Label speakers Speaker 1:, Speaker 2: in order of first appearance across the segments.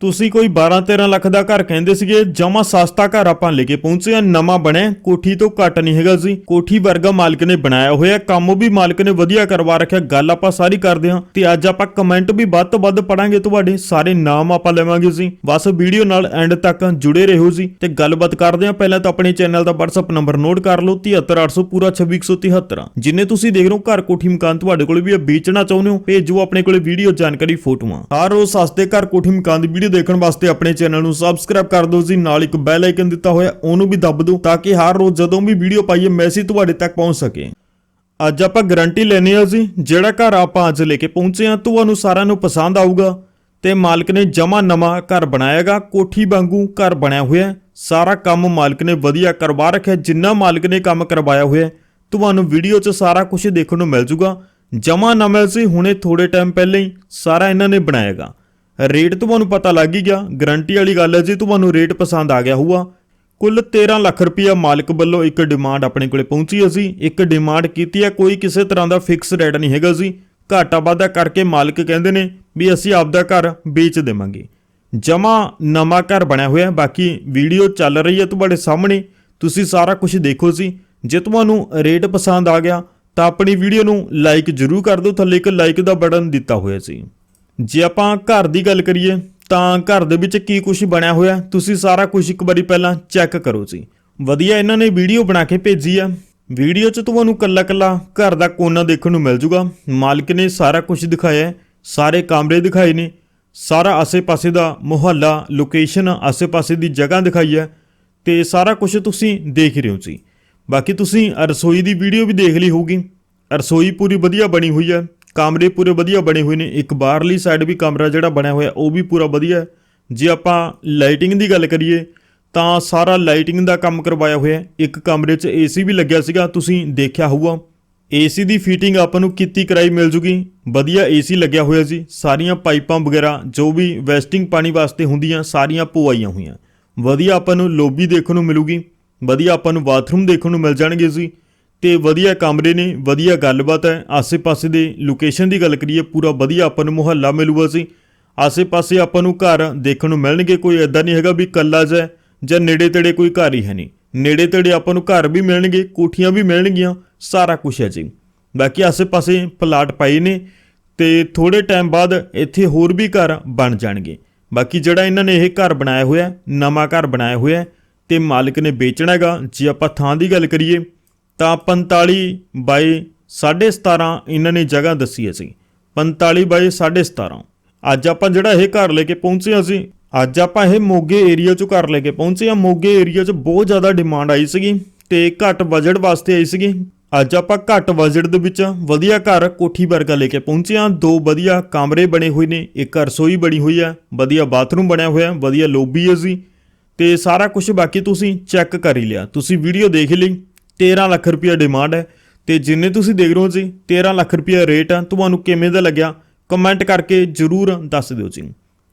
Speaker 1: ਤੁਸੀਂ ਕੋਈ 12-13 ਲੱਖ ਦਾ ਘਰ ਕਹਿੰਦੇ ਸੀਗੇ ਜਮਾ ਸਸਤਾ ਘਰ ਆਪਾਂ ਲੈ ਕੇ ਪਹੁੰਚੇ ਆ ਨਵਾਂ ਬਣਿਆ ਕੋਠੀ ਤੋਂ ਘੱਟ ਨਹੀਂ ਹੈਗਾ ਸੀ ਕੋਠੀ ਵਰਗਾ ਮਾਲਕ ਨੇ ਬਣਾਇਆ ਹੋਇਆ ਕੰਮ ਵੀ ਮਾਲਕ ਨੇ ਵਧੀਆ ਕਰਵਾ ਰੱਖਿਆ, ਗੱਲ ਆਪਾਂ ਸਾਰੀ ਕਰਦੇ ਹਾਂ। ਤੇ ਅੱਜ ਆਪਾਂ ਕਮੈਂਟ ਵੀ ਵੱਧ ਤੋਂ ਵੱਧ ਪੜਾਂਗੇ ਤੁਹਾਡੇ, ਸਾਰੇ ਨਾਮ ਆਪਾਂ ਲਵਾਂਗੇ ਸੀ ਬਸ ਵੀਡੀਓ ਨਾਲ ਐਂਡ ਤੱਕ ਜੁੜੇ ਰਹੋ ਜੀ ਤੇ ਗੱਲਬਾਤ ਕਰਦੇ ਹਾਂ। ਪਹਿਲਾਂ ਤਾਂ ਆਪਣੇ ਚੈਨਲ ਦਾ WhatsApp ਨੰਬਰ ਨੋਟ ਕਰ ਲਓ 73800 ਪੂਰਾ 26173 ਜਿੰਨੇ ਤੁਸੀਂ ਦੇਖ ਰਹੇ ਹੋ, ਘਰ, ਕੋਠੀ, ਮਕਾਨ ਤੁਹਾਡੇ ਕੋਲ ਵੀ ਵੇਚਣਾ ਚਾਹੁੰਦੇ ਹੋ, ਭੇਜੋ ਆਪਣੇ ਕੋਲੇ ਵੀਡੀਓ ਜਾਣਕਾਰੀ, ਫੋਟੋਆਂ। ਹਰ ਰੋਜ਼ ਸਸਤੇ ਘਰ, ਕੋਠੀ, ਮਕਾਨ ਦੀ ਵੀਡੀਓ ਦੇਖਣ ਵਾਸਤੇ ਆਪਣੇ ਚੈਨਲ ਨੂੰ ਸਬਸਕ੍ਰਾਈਬ ਕਰ ਦਿਓ ਜੀ, ਨਾਲ ਇੱਕ ਬੈਲ ਆਈਕਨ ਦਿੱਤਾ ਹੋਇਆ, ਉਹਨੂੰ ਵੀ ਦੱਬ ਦਿਓ ਤਾਂ ਕਿ ਹਰ ਰੋਜ਼ ਜਦੋਂ ਵੀ ਵੀਡੀਓ ਪਾਈਏ ਮੈਸੇਜ ਤੁਹਾਡੇ ਤੱਕ ਪਹੁੰਚ ਸਕੇ। ਅੱਜ ਆਪਾਂ ਗਾਰੰਟੀ ਲੈਣੀ ਆ ਜੀ, ਜਿਹੜਾ ਘਰ ਆਪਾਂ ਅੱਜ ਲੈ ਕੇ ਪਹੁੰਚੇ ਆ ਤੁਹਾਨੂੰ ਸਾਰਿਆਂ ਨੂੰ ਪਸੰਦ ਆਊਗਾ ਤੇ ਮਾਲਕ ਨੇ ਜਮਾ ਨਵਾਂ ਘਰ ਬਣਾਇਆਗਾ ਕੋਠੀ ਵਾਂਗੂ ਘਰ ਬਣਿਆ ਹੋਇਆ ਸਾਰਾ ਕੰਮ ਮਾਲਕ ਨੇ ਵਧੀਆ ਕਰਵਾ ਰੱਖਿਆ, ਜਿੰਨਾ ਮਾਲਕ ਨੇ ਕੰਮ ਕਰਵਾਇਆ ਹੋਇਆ ਤੁਹਾਨੂੰ ਵੀਡੀਓ 'ਚ ਸਾਰਾ ਕੁਝ ਦੇਖਣ ਨੂੰ ਮਿਲ ਜੂਗਾ। ਜਮਾ ਨਵਾਂ ਸੀ, ਹੁਣੇ ਥੋੜੇ ਟਾਈਮ ਪਹਿਲਾਂ ਹੀ ਸਾਰਾ ਇਹਨਾਂ ਨੇ ਬਣਾਇਆਗਾ ਰੇਟ ਤੁਹਾਨੂੰ ਪਤਾ ਲੱਗ ਹੀ ਗਿਆ। ਗਰੰਟੀ ਵਾਲੀ ਗੱਲ ਹੈ ਜੀ, ਤੁਹਾਨੂੰ ਰੇਟ ਪਸੰਦ ਆ ਗਿਆ ਹੋਊਗਾ। ਕੁੱਲ 13 ਲੱਖ ਰੁਪਇਆ ਮਾਲਕ ਵੱਲੋਂ ਇੱਕ ਡਿਮਾਂਡ ਆਪਣੇ ਕੋਲੇ ਪਹੁੰਚੀ ਹੈ ਸੀ ਇੱਕ ਡਿਮਾਂਡ ਕੀਤੀ ਹੈ, ਕੋਈ ਕਿਸੇ ਤਰ੍ਹਾਂ ਦਾ ਫਿਕਸ ਰੇਟ ਨਹੀਂ ਹੈਗਾ ਸੀ ਘਾਟਾ ਵਾਧਾ ਕਰਕੇ ਮਾਲਕ ਕਹਿੰਦੇ ਨੇ ਵੀ ਅਸੀਂ ਆਪਦਾ ਘਰ ਵੇਚ ਦੇਵਾਂਗੇ। ਜਮਾ ਨਵਾਂ ਘਰ ਬਣਿਆ ਹੋਇਆ ਬਾਕੀ ਵੀਡੀਓ ਚੱਲ ਰਹੀ ਹੈ ਤੁਹਾਡੇ ਸਾਹਮਣੇ। ਤੁਸੀਂ ਸਾਰਾ ਕੁਝ ਦੇਖੋ ਸੀ ਜੇ ਤੁਹਾਨੂੰ ਰੇਟ ਪਸੰਦ ਆ ਗਿਆ, ਤਾਂ ਆਪਣੀ ਵੀਡੀਓ ਨੂੰ ਲਾਈਕ ਜ਼ਰੂਰ ਕਰ ਦਿਓ। ਥੱਲੇ ਇੱਕ ਲਾਈਕ ਦਾ ਬਟਨ ਦਿੱਤਾ ਹੋਇਆ ਸੀ ਜੇ ਆਪਾਂ ਘਰ ਦੀ ਗੱਲ ਕਰੀਏ, ਤਾਂ ਘਰ ਦੇ ਵਿੱਚ ਕੀ ਕੁਝ ਬਣਿਆ ਹੋਇਆ? ਤੁਸੀਂ ਸਾਰਾ ਕੁਝ ਇੱਕ ਵਾਰੀ ਪਹਿਲਾਂ ਚੈੱਕ ਕਰੋ ਜੀ। ਵਧੀਆ ਇਹਨਾਂ ਨੇ ਵੀਡੀਓ ਬਣਾ ਕੇ ਭੇਜੀ ਆ। ਵੀਡੀਓ 'ਚ ਤੁਹਾਨੂੰ ਕੱਲਾ ਕੱਲਾ ਘਰ ਦਾ ਕੋਨਾ ਦੇਖਣ ਨੂੰ ਮਿਲ ਜੂਗਾ। ਮਾਲਕ ਨੇ ਸਾਰਾ ਕੁਝ ਦਿਖਾਇਆ ਸਾਰੇ ਕਮਰੇ ਦਿਖਾਏ ਨੇ। ਸਾਰਾ ਆਸੇ-ਪਾਸੇ ਦਾ ਮੁਹੱਲਾ ਲੋਕੇਸ਼ਨ ਆਸੇ-ਪਾਸੇ ਦੀ ਜਗ੍ਹਾ ਦਿਖਾਈ ਹੈ। ਤੇ ਸਾਰਾ ਕੁਝ ਤੁਸੀਂ ਦੇਖ ਰਹੇ ਹੋ ਜੀ। ਬਾਕੀ ਤੁਸੀਂ ਰਸੋਈ ਦੀ ਵੀਡੀਓ ਵੀ ਦੇਖ ਲਈ ਹੋਊਗੀ। ਰਸੋਈ ਪੂਰੀ ਵਧੀਆ ਬਣੀ ਹੋਈ ਹੈ। ਕਮਰੇ ਪੂਰੇ ਵਧੀਆ ਬਣੇ ਹੋਏ ਨੇ। ਇੱਕ ਬਾਹਰਲੀ ਸਾਈਡ ਵੀ ਕਮਰਾ ਜਿਹੜਾ ਬਣਿਆ ਹੋਇਆ, ਉਹ ਵੀ ਪੂਰਾ ਵਧੀਆ ਜੇ ਆਪਾਂ ਲਾਈਟਿੰਗ ਦੀ ਗੱਲ ਕਰੀਏ, ਤਾਂ ਸਾਰਾ ਲਾਈਟਿੰਗ ਦਾ ਕੰਮ ਕਰਵਾਇਆ ਹੋਇਆ ਇੱਕ ਕਮਰੇ 'ਚ ਏਸੀ ਵੀ ਲੱਗਿਆ ਸੀਗਾ, ਤੁਸੀਂ ਦੇਖਿਆ ਹੋਊਗਾ। ਏਸੀ ਦੀ ਫਿਟਿੰਗ ਆਪਾਂ ਨੂੰ ਕੀਤੀ ਕਰਾਈ ਮਿਲ ਜੂਗੀ। ਵਧੀਆ ਏਸੀ ਲੱਗਿਆ ਹੋਇਆ ਸੀ। ਸਾਰੀਆਂ ਪਾਈਪਾਂ ਵਗੈਰਾ, ਜੋ ਵੀ ਵੈਸਟਿੰਗ ਪਾਣੀ ਵਾਸਤੇ ਹੁੰਦੀਆਂ, ਸਾਰੀਆਂ ਪਵਾਈਆਂ ਹੋਈਆਂ। ਵਧੀਆ ਆਪਾਂ ਨੂੰ ਲੋਬੀ ਦੇਖਣ ਨੂੰ ਮਿਲੂਗੀ। ਵਧੀਆ ਆਪਾਂ ਨੂੰ ਬਾਥਰੂਮ ਦੇਖਣ ਨੂੰ ਮਿਲ ਜਾਣਗੇ ਜੀ। ਤੇ ਵਧੀਆ ਕਮਰੇ ਨੇ, ਵਧੀਆ ਗੱਲਬਾਤ ਹੈ। ਆਸੇ-ਪਾਸੇ ਦੇ ਲੋਕੇਸ਼ਨ ਦੀ ਗੱਲ ਕਰੀਏ, ਪੂਰਾ ਵਧੀਆ ਆਪਾਂ ਨੂੰ ਮੁਹੱਲਾ ਮਿਲੂਗਾ ਸੀ। ਆਸੇ-ਪਾਸੇ ਆਪਾਂ ਨੂੰ ਘਰ ਦੇਖਣ ਨੂੰ ਮਿਲਣਗੇ, ਕੋਈ ਐਦਾਂ ਨਹੀਂ ਹੈਗਾ ਵੀ ਕੱਲਾ ਜਿਹਾ ਜਾਂ ਨੇੜੇ-ਤੇੜੇ ਕੋਈ ਘਰ ਹੀ ਹੈ ਨਹੀਂ। ਨੇੜੇ-ਤੇੜੇ ਆਪਾਂ ਨੂੰ ਘਰ ਵੀ ਮਿਲਣਗੇ, ਕੋਠੀਆਂ ਵੀ ਮਿਲਣਗੀਆਂ, ਸਾਰਾ ਕੁਝ ਹੈ ਜੀ। ਬਾਕੀ ਆਸੇ-ਪਾਸੇ ਪਲਾਟ ਪਾਏ ਨੇ ਤੇ ਥੋੜੇ ਟਾਈਮ ਬਾਅਦ ਇੱਥੇ ਹੋਰ ਵੀ ਘਰ ਬਣ ਜਾਣਗੇ। ਬਾਕੀ ਜਿਹੜਾ ਇਹਨਾਂ ਨੇ ਇਹ ਘਰ ਬਣਾਇਆ ਹੋਇਆ ਨਵਾਂ ਘਰ ਬਣਾਇਆ ਹੋਇਆ ਹੈ ਤੇ ਮਾਲਕ ਨੇ ਵੇਚਣਾ ਹੈਗਾ। ਜੇ ਆਪਾਂ ਥਾਂ ਦੀ ਗੱਲ ਕਰੀਏ ਤਾਂ 45 ਬਾਈ 17.5 ਇਹਨਾਂ ਨੇ ਜਗ੍ਹਾ ਦੱਸੀ ਅਸੀਂ ਸੀ 45 ਬਾਈ 17.5 ਅੱਜ ਆਪਾਂ ਜਿਹੜਾ ਇਹ ਘਰ ਲੈ ਕੇ ਪਹੁੰਚੇ ਹਾਂ ਅਸੀਂ ਅੱਜ ਆਪਾਂ ਇਹ ਮੋਗੇ ਏਰੀਆ ਚੋਂ ਘਰ ਲੈ ਕੇ ਪਹੁੰਚੇ ਹਾਂ। ਮੋਗੇ ਏਰੀਆ 'ਚ ਬਹੁਤ ਜ਼ਿਆਦਾ ਡਿਮਾਂਡ ਆਈ ਸੀਗੀ ਤੇ ਘੱਟ ਬਜਟ ਵਾਸਤੇ ਆਈ ਸੀਗੀ। ਅੱਜ ਆਪਾਂ ਘੱਟ ਬਜਟ ਦੇ ਵਿੱਚ ਵਧੀਆ ਘਰ ਕੋਠੀ ਵਰਗਾ ਲੈ ਕੇ ਪਹੁੰਚੇ ਹਾਂ। ਦੋ ਵਧੀਆ ਕਮਰੇ ਬਣੇ ਹੋਏ ਨੇ, ਇੱਕ ਰਸੋਈ ਬਣੀ ਹੋਈ ਹੈ, ਵਧੀਆ ਬਾਥਰੂਮ ਬਣਿਆ ਹੋਇਆ, ਵਧੀਆ ਲੋਬੀ ਹੈ ਜੀ। ਤੇ ਸਾਰਾ ਕੁਝ ਬਾਕੀ ਤੁਸੀਂ ਚੈੱਕ ਕਰ ਹੀ ਲਿਆ। ਤੁਸੀਂ ਵੀਡੀਓ ਦੇਖ ਲਈ। 13 ਲੱਖ ਰੁਪਇਆ ਡਿਮਾਂਡ ਹੈ। ਤੇ ਜਿੰਨੇ ਤੁਸੀਂ ਦੇਖ ਰਹੇ ਹੋ ਜੀ 13 ਲੱਖ ਰੁਪਇਆ ਰੇਟ ਆ। ਤੁਹਾਨੂੰ ਕਿਵੇਂ ਦਾ ਲੱਗਿਆ? ਕਮੈਂਟ ਕਰਕੇ ਜਰੂਰ ਦੱਸ ਦਿਓ ਜੀ।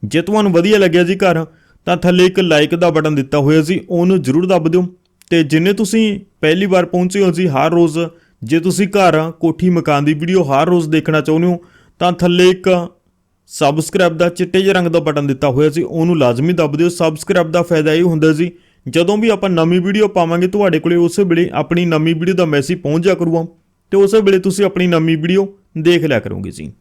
Speaker 1: ਜੇ ਤੁਹਾਨੂੰ ਵਧੀਆ ਲੱਗਿਆ ਜੀ ਘਰ, ਤਾਂ ਥੱਲੇ ਇੱਕ ਲਾਈਕ ਦਾ ਬਟਨ ਦਿੱਤਾ ਹੋਇਆ ਸੀ ਉਹਨੂੰ ਜਰੂਰ ਦੱਬ ਦਿਓ। ਤੇ ਜਿੰਨੇ ਤੁਸੀਂ ਪਹਿਲੀ ਵਾਰ ਪਹੁੰਚੇ ਹੋ ਜੀ ਹਰ ਰੋਜ਼, ਜੇ ਤੁਸੀਂ ਘਰ ਕੋਠੀ ਮਕਾਨ ਦੀ ਵੀਡੀਓ ਹਰ ਰੋਜ਼ ਦੇਖਣਾ ਚਾਹੁੰਦੇ ਹੋ, ਤਾਂ ਥੱਲੇ ਇੱਕ ਸਬਸਕ੍ਰਾਈਬ ਦਾ ਚਿੱਟੇ ਜਿਹੇ ਰੰਗ ਦਾ ਬਟਨ ਦਿੱਤਾ ਹੋਇਆ ਸੀ ਉਹਨੂੰ ਲਾਜ਼ਮੀ ਦੱਬ ਦਿਓ। ਸਬਸਕ੍ਰਾਈਬ ਦਾ ਫਾਇਦਾ ਇਹ ਹੁੰਦਾ ਜੀ ਜਦੋਂ ਵੀ ਆਪਾਂ ਨਵੀਂ ਵੀਡੀਓ ਪਾਵਾਂਗੇ ਤੁਹਾਡੇ ਕੋਲੇ ਉਸੇ ਵੇਲੇ ਆਪਣੀ ਨਵੀਂ ਵੀਡੀਓ ਦਾ ਮੈਸੇਜ ਪਹੁੰਚ ਜਾ ਕਰੂਗਾ। ਤੇ ਉਸੇ ਵੇਲੇ ਤੁਸੀਂ ਆਪਣੀ ਨਵੀਂ ਵੀਡੀਓ ਦੇਖ ਲਿਆ ਕਰੋਗੇ ਜੀ।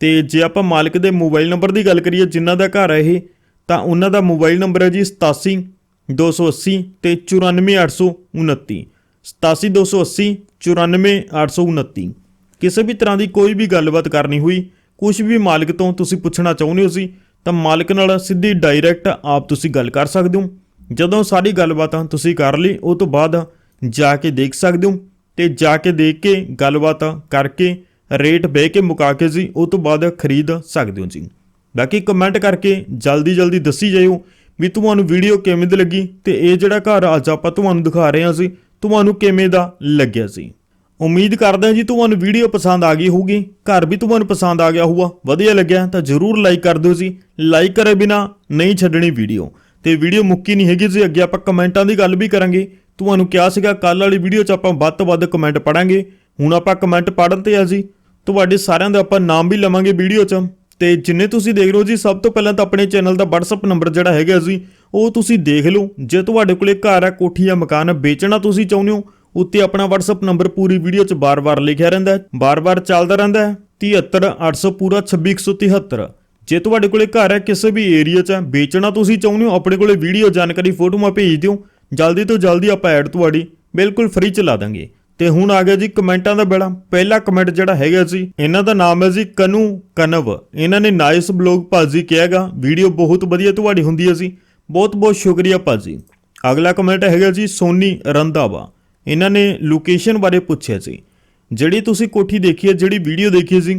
Speaker 1: ਤੇ ਜੇ ਆਪਾਂ ਮਾਲਕ ਦੇ ਮੋਬਾਈਲ ਨੰਬਰ ਦੀ ਗੱਲ ਕਰੀਏ, ਜਿਨ੍ਹਾਂ ਦਾ ਘਰ ਹੈ ਇਹ, ਤਾਂ ਉਹਨਾਂ ਦਾ ਮੋਬਾਈਲ ਨੰਬਰ ਹੈ ਜੀ 87 280 ਤੇ 94829 87280 94829 ਕਿਸੇ ਵੀ ਤਰ੍ਹਾਂ ਦੀ ਕੋਈ ਵੀ ਗੱਲਬਾਤ ਕਰਨੀ ਹੋਈ ਕੁਝ ਵੀ ਮਾਲਕ ਤੋਂ ਤੁਸੀਂ ਪੁੱਛਣਾ ਚਾਹੁੰਦੇ ਹੋ ਸੀ ਤਾਂ ਮਾਲਕ ਨਾਲ ਸਿੱਧੀ ਡਾਇਰੈਕਟ ਆਪ ਤੁਸੀਂ ਗੱਲ ਕਰ ਸਕਦੇ ਹੋ। ਜਦੋਂ ਸਾਰੀ ਗੱਲਬਾਤਾਂ ਤੁਸੀਂ ਕਰ ਲਈ, ਉਹ ਤੋਂ ਬਾਅਦ ਜਾ ਕੇ ਦੇਖ ਸਕਦੇ ਹੋ ਤੇ ਜਾ ਕੇ ਦੇਖ ਕੇ ਗੱਲਬਾਤ ਕਰਕੇ ਰੇਟ ਬਹਿ ਕੇ ਮੁਕਾ ਕੇ ਜੀ, ਉਹ ਤੋਂ ਬਾਅਦ ਖਰੀਦ ਸਕਦੇ ਹੋ ਜੀ। ਬਾਕੀ ਕਮੈਂਟ ਕਰਕੇ ਜਲਦੀ ਜਲਦੀ ਦੱਸੀ ਜਾਇਓ ਵੀ ਤੁਹਾਨੂੰ ਵੀਡੀਓ ਕਿਵੇਂ ਦੀ ਲੱਗੀ ਤੇ ਇਹ ਜਿਹੜਾ ਘਰ ਅੱਜ ਆਪਾਂ ਤੁਹਾਨੂੰ ਦਿਖਾ ਰਹੇ ਹਾਂ ਸੀ ਤੁਹਾਨੂੰ ਕਿਵੇਂ ਦਾ ਲੱਗਿਆ ਸੀ ਉਮੀਦ ਕਰਦੇ ਹਾਂ ਜੀ ਤੁਹਾਨੂੰ ਵੀਡੀਓ ਪਸੰਦ ਆ ਗਈ ਹੋਊਗੀ, ਘਰ ਵੀ ਤੁਹਾਨੂੰ ਪਸੰਦ ਆ ਗਿਆ ਹੋਊਗਾ, ਵਧੀਆ ਲੱਗਿਆ ਤਾਂ ਜਰੂਰ ਲਾਈਕ ਕਰ ਦਿਓ ਜੀ ਲਾਈਕ ਕਰੇ ਬਿਨਾ ਨਹੀਂ ਛੱਡਣੀ ਵੀਡੀਓ ਤੇ ਵੀਡੀਓ ਮੁੱਕੀ ਨਹੀਂ ਹੈਗੀ ਜੀ ਅੱਗੇ ਆਪਾਂ ਕਮੈਂਟਾਂ ਦੀ ਗੱਲ ਵੀ ਕਰਾਂਗੇ। ਤੁਹਾਨੂੰ ਕਿਹਾ ਸੀਗਾ ਕੱਲ ਵਾਲੀ ਵੀਡੀਓ 'ਚ ਆਪਾਂ ਵੱਧ ਤੋਂ ਵੱਧ ਕਮੈਂਟ ਪੜਾਂਗੇ ਹੁਣ ਆਪਾਂ ਕਮੈਂਟ ਪੜਨ ਤੇ ਆ ਜੀ। ਤੁਹਾਡੇ ਸਾਰਿਆਂ ਦਾ ਆਪਾਂ ਨਾਮ ਵੀ ਲਵਾਂਗੇ ਵੀਡੀਓ 'ਚ। ਤੇ ਜਿੰਨੇ ਤੁਸੀਂ ਦੇਖ ਰਹੇ ਹੋ ਜੀ, ਸਭ ਤੋਂ ਪਹਿਲਾਂ ਤਾਂ ਆਪਣੇ ਚੈਨਲ ਦਾ WhatsApp ਨੰਬਰ ਜਿਹੜਾ ਹੈਗਾ ਜੀ, ਉਹ ਤੁਸੀਂ ਦੇਖ ਲਓ। ਜੇ ਤੁਹਾਡੇ ਕੋਲੇ ਘਰ ਹੈ ਕੋਠੀ ਜਾਂ ਮਕਾਨ ਵੇਚਣਾ ਤੁਸੀਂ ਚਾਹੁੰਦੇ ਹੋ, ਉੱਤੇ ਆਪਣਾ WhatsApp ਨੰਬਰ ਪੂਰੀ ਵੀਡੀਓ 'ਚ ਬਾਰ-ਬਾਰ ਲਿਖਿਆ ਰਹਿੰਦਾ ਹੈ। ਬਾਰ-ਬਾਰ ਚੱਲਦਾ ਰਹਿੰਦਾ ਹੈ। 73800 ਪੂਰਾ 26173 ਜੇ ਤੁਹਾਡੇ ਕੋਲੇ ਘਰ ਹੈ ਕਿਸੇ ਵੀ ਏਰੀਆ 'ਚ ਹੈ, ਵੇਚਣਾ ਤੁਸੀਂ ਚਾਹੁੰਦੇ ਹੋ ਆਪਣੇ ਕੋਲੇ ਵੀਡੀਓ ਜਾਣਕਾਰੀ ਫੋਟੋਆਂ ਭੇਜ ਦਿਓ ਜਲਦੀ ਤੋਂ ਜਲਦੀ ਆਪਾਂ ਐਡ ਤੁਹਾਡੀ ਬਿਲਕੁਲ ਫ੍ਰੀ ਚ ਲਾ ਦਾਂਗੇ। ਤੇ ਹੁਣ ਆ ਗਿਆ ਜੀ ਕਮੈਂਟਾਂ ਦਾ ਬੇੜਾ। ਪਹਿਲਾ ਕਮੈਂਟ ਜਿਹੜਾ ਹੈਗਾ ਸੀ ਇਹਨਾਂ ਦਾ ਨਾਮ ਹੈ ਜੀ ਕਨੂ ਕਨਵ। ਇਹਨਾਂ ਨੇ ਨਾਈਸ ਬਲੌਗ ਭਾਜੀ ਕਿਹਾਗਾ ਵੀਡੀਓ ਬਹੁਤ ਵਧੀਆ ਤੁਹਾਡੀ ਹੁੰਦੀ ਹੈ ਜੀ। ਬਹੁਤ ਬਹੁਤ ਸ਼ੁਕਰੀਆ ਭਾਜੀ। ਅਗਲਾ ਕਮੈਂਟ ਹੈਗਾ ਜੀ ਸੋਨੀ ਰੰਧਾਵਾ। ਇਹਨਾਂ ਨੇ ਲੋਕੇਸ਼ਨ ਬਾਰੇ ਪੁੱਛਿਆ ਸੀ ਜਿਹੜੀ ਤੁਸੀਂ ਕੋਠੀ ਦੇਖੀ ਹੈ ਜਿਹੜੀ ਵੀਡੀਓ ਦੇਖੀ ਸੀ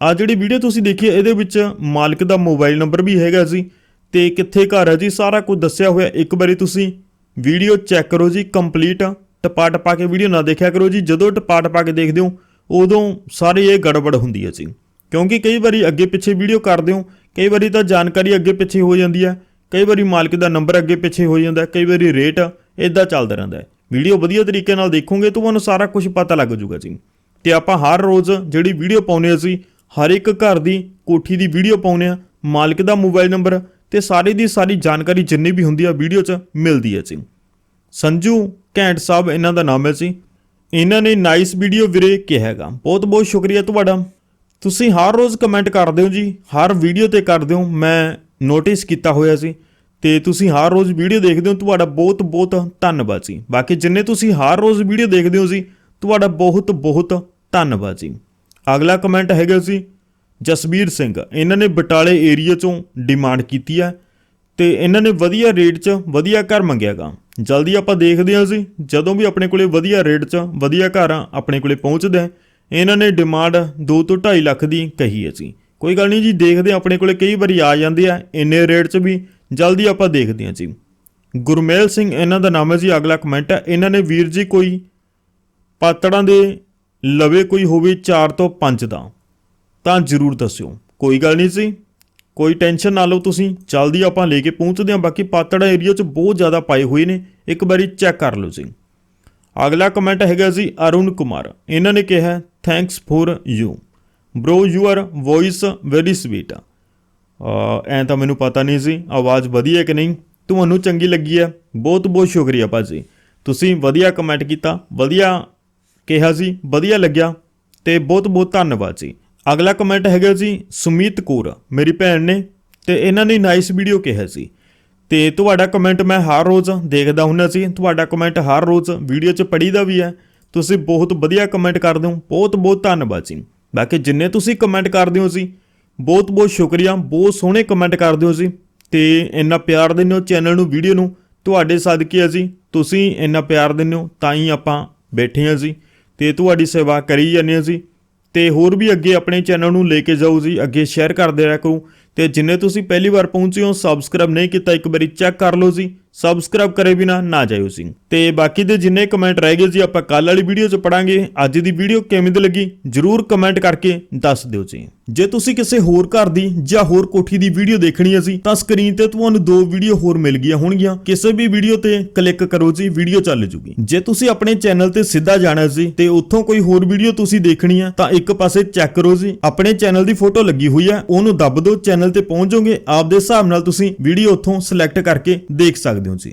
Speaker 1: ਆ ਜਿਹੜੀ ਵੀਡੀਓ ਤੁਸੀਂ ਦੇਖੀ ਇਹਦੇ ਵਿੱਚ ਮਾਲਕ ਦਾ ਮੋਬਾਈਲ ਨੰਬਰ ਵੀ ਹੈਗਾ ਜੀ। ਤੇ ਕਿੱਥੇ ਘਰ ਹੈ ਜੀ, ਸਾਰਾ ਕੁਝ ਦੱਸਿਆ ਹੋਇਆ। ਇੱਕ ਵਾਰੀ ਤੁਸੀਂ ਵੀਡੀਓ ਚੈੱਕ ਕਰੋ ਜੀ, ਕੰਪਲੀਟ। ਟਪਾ ਟਪਾ ਕੇ ਵੀਡੀਓ ਨਾ ਦੇਖਿਆ ਕਰੋ ਜੀ। ਜਦੋਂ ਟਪਾ ਟਪਾ ਕੇ ਦੇਖਦੇ ਹੋ, ਉਦੋਂ ਸਾਰੀ ਇਹ ਗੜਬੜ ਹੁੰਦੀ ਹੈ ਜੀ। ਕਿਉਂਕਿ ਕਈ ਵਾਰੀ ਅੱਗੇ ਪਿੱਛੇ ਵੀਡੀਓ ਕਰਦੇ ਹੋ, ਕਈ ਵਾਰੀ ਤਾਂ ਜਾਣਕਾਰੀ ਅੱਗੇ ਪਿੱਛੇ ਹੋ ਜਾਂਦੀ ਹੈ। ਕਈ ਵਾਰੀ ਮਾਲਕ ਦਾ ਨੰਬਰ ਅੱਗੇ ਪਿੱਛੇ ਹੋ ਜਾਂਦਾ ਕਈ ਵਾਰੀ ਰੇਟ ਇਦਾਂ ਚੱਲਦਾ ਰਹਿੰਦਾ ਹੈ। ਵੀਡੀਓ ਵਧੀਆ ਤਰੀਕੇ ਨਾਲ ਦੇਖੋਗੇ ਤਾਂ ਤੁਹਾਨੂੰ ਸਾਰਾ ਕੁਝ ਪਤਾ ਲੱਗ ਜਾਊਗਾ ਜੀ। ਤੇ ਆਪਾਂ ਹਰ ਰੋਜ਼ ਜਿਹੜੀ ਵੀਡੀਓ ਪਾਉਨੇ ਅਸੀਂ ਹਰ ਇੱਕ ਘਰ ਦੀ ਕੋਠੀ ਦੀ ਵੀਡੀਓ ਪਾਉਨੇ ਆ ਮਾਲਕ ਦਾ ਮੋਬਾਈਲ ਨੰਬਰ ਤੇ ਸਾਰੀ ਦੀ ਸਾਰੀ ਜਾਣਕਾਰੀ ਜਿੰਨੀ ਵੀ ਹੁੰਦੀ ਆ ਵੀਡੀਓ 'ਚ ਮਿਲਦੀ ਹੈ ਜੀ। ਸੰਜੂ ਘੈਂਟ ਸਾਹਿਬ ਇਹਨਾਂ ਦਾ ਨਾਮ ਹੈ ਜੀ। ਇਹਨਾਂ ਨੇ ਨਾਈਸ ਵੀਡੀਓ ਵੀਰੇ ਕਿਹਾ ਹੈਗਾ। ਬਹੁਤ ਬਹੁਤ ਸ਼ੁਕਰੀਆ ਤੁਹਾਡਾ। ਤੁਸੀਂ ਹਰ ਰੋਜ਼ ਕਮੈਂਟ ਕਰਦੇ ਹੋ ਜੀ, ਹਰ ਵੀਡੀਓ ਤੇ ਕਰਦੇ ਹੋ, ਮੈਂ ਨੋਟਿਸ ਕੀਤਾ ਹੋਇਆ ਸੀ। ਤੇ ਤੁਸੀਂ ਹਰ ਰੋਜ਼ ਵੀਡੀਓ ਦੇਖਦੇ ਹੋ, ਤੁਹਾਡਾ ਬਹੁਤ ਬਹੁਤ ਧੰਨਵਾਦ ਜੀ। ਬਾਕੀ ਜਿੰਨੇ ਤੁਸੀਂ ਹਰ ਰੋਜ਼ ਵੀਡੀਓ ਦੇਖਦੇ ਹੋ ਜੀ, ਤੁਹਾਡਾ ਬਹੁਤ ਬਹੁਤ ਧੰਨਵਾਦ ਜੀ। ਅਗਲਾ ਕਮੈਂਟ ਹੈਗਾ ਸੀ ਜਸਬੀਰ ਸਿੰਘ, ਇਹਨਾਂ ਨੇ ਬਟਾਲੇ ਏਰੀਆ ਚੋਂ ਡਿਮਾਂਡ ਕੀਤੀ ਹੈ ਤੇ ਇਹਨਾਂ ਨੇ ਵਧੀਆ ਰੇਟ 'ਚ ਵਧੀਆ ਘਰ ਮੰਗਿਆਗਾ ਜਲਦੀ ਆਪਾਂ ਦੇਖਦੇ ਹਾਂ ਜੀ, ਜਦੋਂ ਵੀ ਆਪਣੇ ਕੋਲੇ ਵਧੀਆ ਰੇਟ 'ਚ ਵਧੀਆ ਘਰ ਆਪਣੇ ਕੋਲੇ ਪਹੁੰਚਦਾ, ਇਹਨਾਂ ਨੇ ਡਿਮਾਂਡ 2 ਤੋਂ 2.5 ਲੱਖ ਦੀ ਕਹੀ ਹੈ ਜੀ। ਕੋਈ ਗੱਲ ਨਹੀਂ ਜੀ, ਦੇਖਦੇ ਆਪਣੇ ਕੋਲੇ ਕਈ ਵਾਰੀ ਆ ਜਾਂਦੇ ਆ, ਇੰਨੇ ਰੇਟ 'ਚ ਵੀ ਜਲਦੀ ਆਪਾਂ ਦੇਖਦੇ ਹਾਂ ਜੀ। ਗੁਰਮੇਲ ਸਿੰਘ, ਇਹਨਾਂ ਦਾ ਨਾਮ ਹੈ ਜੀ, ਅਗਲਾ ਕਮੈਂਟ ਹੈ, ਇਹਨਾਂ ਨੇ ਵੀਰ ਜੀ ਕੋਈ ਪਾਤੜਾਂ ਦੇ ਲਵੇ ਕੋਈ ਹੋਵੇ 4 ਤੋਂ 5 ਦਾ, ਤਾਂ ਜਰੂਰ ਦੱਸਿਓ। ਕੋਈ ਗੱਲ ਨਹੀਂ ਸੀ ਕੋਈ ਟੈਨਸ਼ਨ ਨਾ ਲਓ ਤੁਸੀਂ। ਜਲਦੀ ਆਪਾਂ ਲੈ ਕੇ ਪਹੁੰਚਦੇ ਹਾਂ। ਬਾਕੀ ਪਾਤੜਾ ਏਰੀਆ 'ਚ ਬਹੁਤ ਜ਼ਿਆਦਾ ਪਾਏ ਹੋਏ ਨੇ। ਇੱਕ ਵਾਰੀ ਚੈੱਕ ਕਰ ਲਓ ਜੀ। ਅਗਲਾ ਕਮੈਂਟ ਹੈਗਾ ਜੀ ਅਰੁਣ ਕੁਮਾਰ। ਇਹਨਾਂ ਨੇ ਕਿਹਾ thanks for you bro you are voice very sweet ਐਂ ਤਾਂ ਮੈਨੂੰ ਪਤਾ ਨਹੀਂ ਸੀ ਆਵਾਜ਼ ਵਧੀਆ ਕਿ ਨਹੀਂ? ਤੁਹਾਨੂੰ ਚੰਗੀ ਲੱਗੀ ਹੈ। ਬਹੁਤ ਬਹੁਤ ਸ਼ੁਕਰੀਆ ਭਾਜੀ ਤੁਸੀਂ ਵਧੀਆ ਕਮੈਂਟ ਕੀਤਾ। ਵਧੀਆ ਕਿਹਾ ਸੀ ਵਧੀਆ ਲੱਗਿਆ ਤੇ ਬਹੁਤ ਬਹੁਤ ਧੰਨਵਾਦ ਜੀ। ਅਗਲਾ ਕਮੈਂਟ ਹੈਗਾ ਜੀ, ਸੁਮੀਤ ਕੌਰ, ਮੇਰੀ ਭੈਣ ਨੇ ਤੇ ਇਹਨਾਂ ਨੇ ਨਾਈਸ ਵੀਡੀਓ ਕਿਹਾ ਸੀ ਤੇ ਤੁਹਾਡਾ ਕਮੈਂਟ ਮੈਂ ਹਰ ਰੋਜ਼ ਦੇਖਦਾ ਹੁੰਦਾ ਸੀ ਤੁਹਾਡਾ ਕਮੈਂਟ ਹਰ ਰੋਜ਼ ਵੀਡੀਓ 'ਚ ਪੜੀਦਾ ਵੀ ਹੈ। ਤੁਸੀਂ ਬਹੁਤ ਵਧੀਆ ਕਮੈਂਟ ਕਰਦੇ ਹੋ, ਬਹੁਤ ਬਹੁਤ ਧੰਨਵਾਦ ਜੀ। ਬਾਕੀ ਜਿੰਨੇ ਤੁਸੀਂ ਕਮੈਂਟ ਕਰਦੇ ਹੋ ਜੀ, ਬਹੁਤ ਬਹੁਤ ਸ਼ੁਕਰੀਆ, ਬਹੁਤ ਸੋਹਣੇ ਕਮੈਂਟ ਕਰਦੇ ਹੋ ਜੀ। ਤੇ ਇੰਨਾ ਪਿਆਰ ਦਿੰਦੇ ਹੋ ਚੈਨਲ ਨੂੰ ਵੀਡੀਓ ਨੂੰ, ਤੁਹਾਡੇ ਸਦਕੇ ਆ ਜੀ। ਤੁਸੀਂ ਇੰਨਾ ਪਿਆਰ ਦਿੰਦੇ ਹੋ, ਤਾਂ ਹੀ ਆਪਾਂ ਬੈਠੇ ਹਾਂ ਜੀ। ਤੇ ਤੁਹਾਡੀ ਸੇਵਾ ਕਰੀ ਜਾਂਦੇ ਹਾਂ ਜੀ। ਤੇ ਹੋਰ ਵੀ ਅੱਗੇ ਆਪਣੇ ਚੈਨਲ ਨੂੰ ਲੈ ਕੇ ਜਾਓ ਜੀ, ਅੱਗੇ ਸ਼ੇਅਰ ਕਰਦੇ ਰਹਿ ਕਰੋ। ਤੇ ਜਿੰਨੇ ਤੁਸੀਂ ਪਹਿਲੀ ਵਾਰ ਪਹੁੰਚੇ ਹੋ ਸਬਸਕ੍ਰਾਈਬ ਨਹੀਂ ਕੀਤਾ, ਇੱਕ ਵਾਰੀ ਚੈੱਕ ਕਰ ਲਓ ਜੀ। ਸਬਸਕ੍ਰਾਈਬ ਕਰੇ ਬਿਨਾ ਨਾ ਜਾਇਓ ਜੀ ਤੇ ਬਾਕੀ ਦੇ ਜਿੰਨੇ ਕਮੈਂਟ ਰਹਿ ਗਏ ਜੀ ਆਪਾਂ ਕੱਲ ਵਾਲੀ ਵੀਡੀਓ 'ਚ ਪੜਾਂਗੇ ਅੱਜ ਦੀ ਵੀਡੀਓ ਕਿਵੇਂ ਦੀ ਲੱਗੀ, ਜਰੂਰ ਕਮੈਂਟ ਕਰਕੇ ਦੱਸ ਦਿਓ ਜੀ। ਜੇ ਤੁਸੀਂ ਕਿਸੇ ਹੋਰ ਘਰ ਦੀ ਜਾਂ ਹੋਰ ਕੋਠੀ ਦੀ ਵੀਡੀਓ ਦੇਖਣੀ ਹੈ ਜੀ, ਤਾਂ ਸਕਰੀਨ ਤੇ ਤੁਹਾਨੂੰ ਦੋ ਵੀਡੀਓ ਹੋਰ ਮਿਲ ਗਈਆਂ ਹੋਣਗੀਆਂ। ਕਿਸੇ ਵੀ ਵੀਡੀਓ ਤੇ ਕਲਿੱਕ ਕਰੋ ਜੀ ਵੀਡੀਓ ਚੱਲ ਜੂਗੀ। ਜੇ ਤੁਸੀਂ ਆਪਣੇ ਚੈਨਲ ਤੇ ਸਿੱਧਾ ਜਾਣਾ ਜੀ ਤੇ ਉੱਥੋਂ ਕੋਈ ਹੋਰ ਵੀਡੀਓ ਤੁਸੀਂ ਦੇਖਣੀ ਆ ਤਾਂ ਇੱਕ ਪਾਸੇ ਚੈੱਕ ਕਰੋ ਜੀ। ਆਪਣੇ ਚੈਨਲ ਦੀ ਫੋਟੋ ਲੱਗੀ ਹੋਈ ਹੈ, ਉਹਨੂੰ ਦੱਬ ਦਿਓ ਚੈਨਲ ਤੇ ਪਹੁੰਚ ਜਾਓਗੇ। ਆਪਦੇ ਹਿਸਾਬ ਨਾਲ ਤੁਸੀਂ ਵੀਡੀਓ ਉੱਥੋਂ ਸਿਲੈਕਟ ਕਰਕੇ ਦੇਖ ਸਕਦੇ ਹੋ ਜੀ